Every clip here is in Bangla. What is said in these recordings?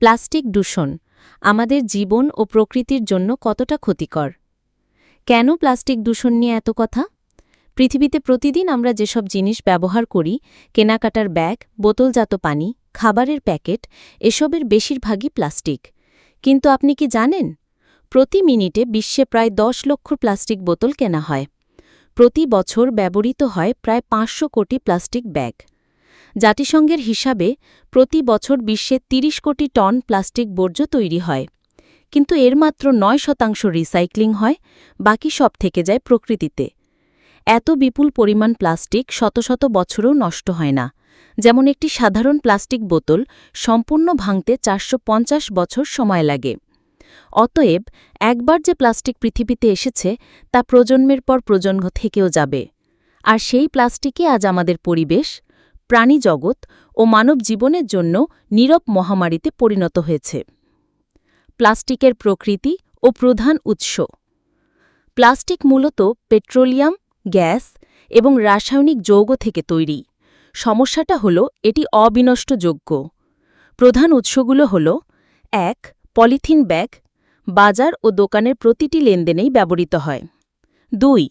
প্লাস্টিক দূষণ আমাদের জীবন ও প্রকৃতির জন্য কতটা ক্ষতিকর? কেন প্লাস্টিক দূষণ নিয়ে এত কথা? পৃথিবীতে প্রতিদিন আমরা যেসব জিনিস ব্যবহার করি, কেনাকাটার ব্যাগ, বোতলজাত পানি, খাবারের প্যাকেট, এসবের বেশিরভাগই প্লাস্টিক। কিন্তু আপনি কি জানেন? প্রতি মিনিটে বিশ্বে প্রায় দশ লক্ষ প্লাস্টিক বোতল কেনা হয়। প্রতি বছর ব্যবহৃত হয় প্রায় পাঁচশো কোটি প্লাস্টিক ব্যাগ। জাতিসংঘের হিসাবে প্রতি বছর বিশ্বে ৩০ কোটি টন প্লাস্টিক বর্জ্য তৈরি হয়। কিন্তু এর মাত্র নয় শতাংশ রিসাইক্লিং হয়, বাকি সব থেকে যায় প্রকৃতিতে। এত বিপুল পরিমাণ প্লাস্টিক শত শত বছরও নষ্ট হয় না। যেমন একটি সাধারণ প্লাস্টিক বোতল সম্পূর্ণ ভাঙতে চারশো পঞ্চাশ বছর সময় লাগে। অতএব একবার যে প্লাস্টিক পৃথিবীতে এসেছে, তা প্রজন্মের পর প্রজন্ম থেকেও যাবে। আর সেই প্লাস্টিকই আজ আমাদের পরিবেশ প্রাণী জগৎ ও মানব জীবনের জন্য নীরব মহামারীতে পরিণত হয়েছে। প্লাস্টিকের প্রকৃতি ও প্রধান উৎস। প্লাস্টিক মূলত পেট্রোলিয়াম, গ্যাস এবং রাসায়নিক যৌগ থেকে তৈরি। সমস্যাটা হল এটি অবিনষ্টযোগ্য। প্রধান উৎসগুলো হল, এক, পলিথিন ব্যাগ, বাজার ও দোকানের প্রতিটি লেনদেনেই ব্যবহৃত হয়। দুই,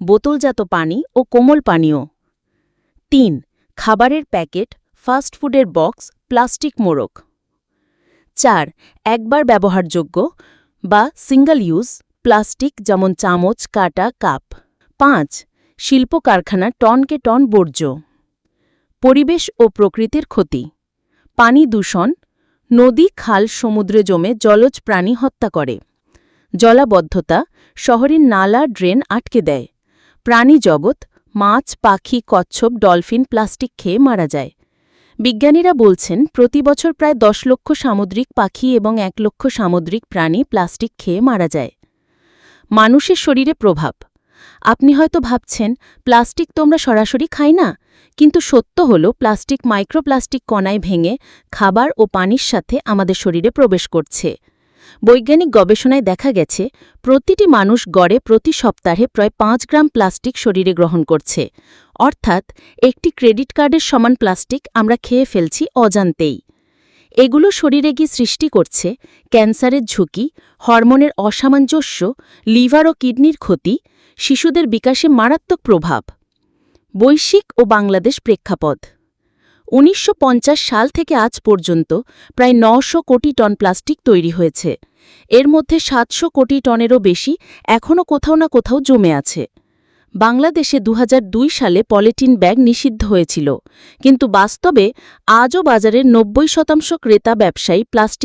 বোতলজাত পানি ও কোমল পানীয়। তিন খাবারের প্যাকেট ফাস্টফুডের বক্স, প্লাস্টিক মোড়ক। চার, একবার ব্যবহারযোগ্য বা সিঙ্গল ইউজ প্লাস্টিক যেমন চামচ, কাটা, কাপ। পাঁচ, শিল্প কারখানা টনকে টন বর্জ্য। পরিবেশ ও প্রকৃতির ক্ষতি। পানি দূষণ, নদী, খাল, সমুদ্রে জমে জলজ প্রাণী হত্যা করে। জলাবদ্ধতা, শহরের নালা, ড্রেন আটকে দেয়। প্রাণী জগৎ মাছ, পাখি, কচ্ছপ, ডলফিন, প্লাস্টিক খেয়ে মারা যায়। বিজ্ঞানীরা বলছেন, প্রতি বছর প্রায় দশ লক্ষ সামুদ্রিক পাখি এবং এক লক্ষ সামুদ্রিক প্রাণী প্লাস্টিক খেয়ে মারা যায়। মানুষের শরীরে প্রভাব। আপনি হয়তো ভাবছেন, প্লাস্টিক তো আমরা সরাসরি খাই না, কিন্তু সত্য হল, প্লাস্টিক মাইক্রোপ্লাস্টিক কণায় ভেঙে খাবার ও পানির সাথে আমাদের শরীরে প্রবেশ করছে। বৈজ্ঞানিক গবেষণায় দেখা গেছে, প্রতিটি মানুষ গড়ে প্রতি সপ্তাহে প্রায় পাঁচ গ্রাম প্লাস্টিক শরীরে গ্রহণ করছে। অর্থাৎ, একটি ক্রেডিট কার্ডের সমান প্লাস্টিক আমরা খেয়ে ফেলছি অজান্তেই। এগুলো শরীরে গিয়ে সৃষ্টি করছে ক্যান্সারের ঝুঁকি, হরমোনের অসামঞ্জস্য, লিভার ও কিডনির ক্ষতি, শিশুদের বিকাশে মারাত্মক প্রভাব। বৈশ্বিক ও বাংলাদেশ প্রেক্ষাপট। উনিশশো পঞ্চাশ সাল থেকে আজ পর্যন্ত প্রায় নশো কোটি টন প্লাস্টিক তৈরি হয়েছে। এর মধ্যে সাতশো কোটি টনেরও বেশি এখনও কোথাও না কোথাও জমে আছে। বাংলাদেশে দু হাজার দুই সালে পলিটিন ব্যাগ নিষিদ্ধ হয়েছিল, কিন্তু বাস্তবে আজও বাজারের নব্বই শতাংশ ক্রেতা ব্যবসায়ী প্লাস্টিক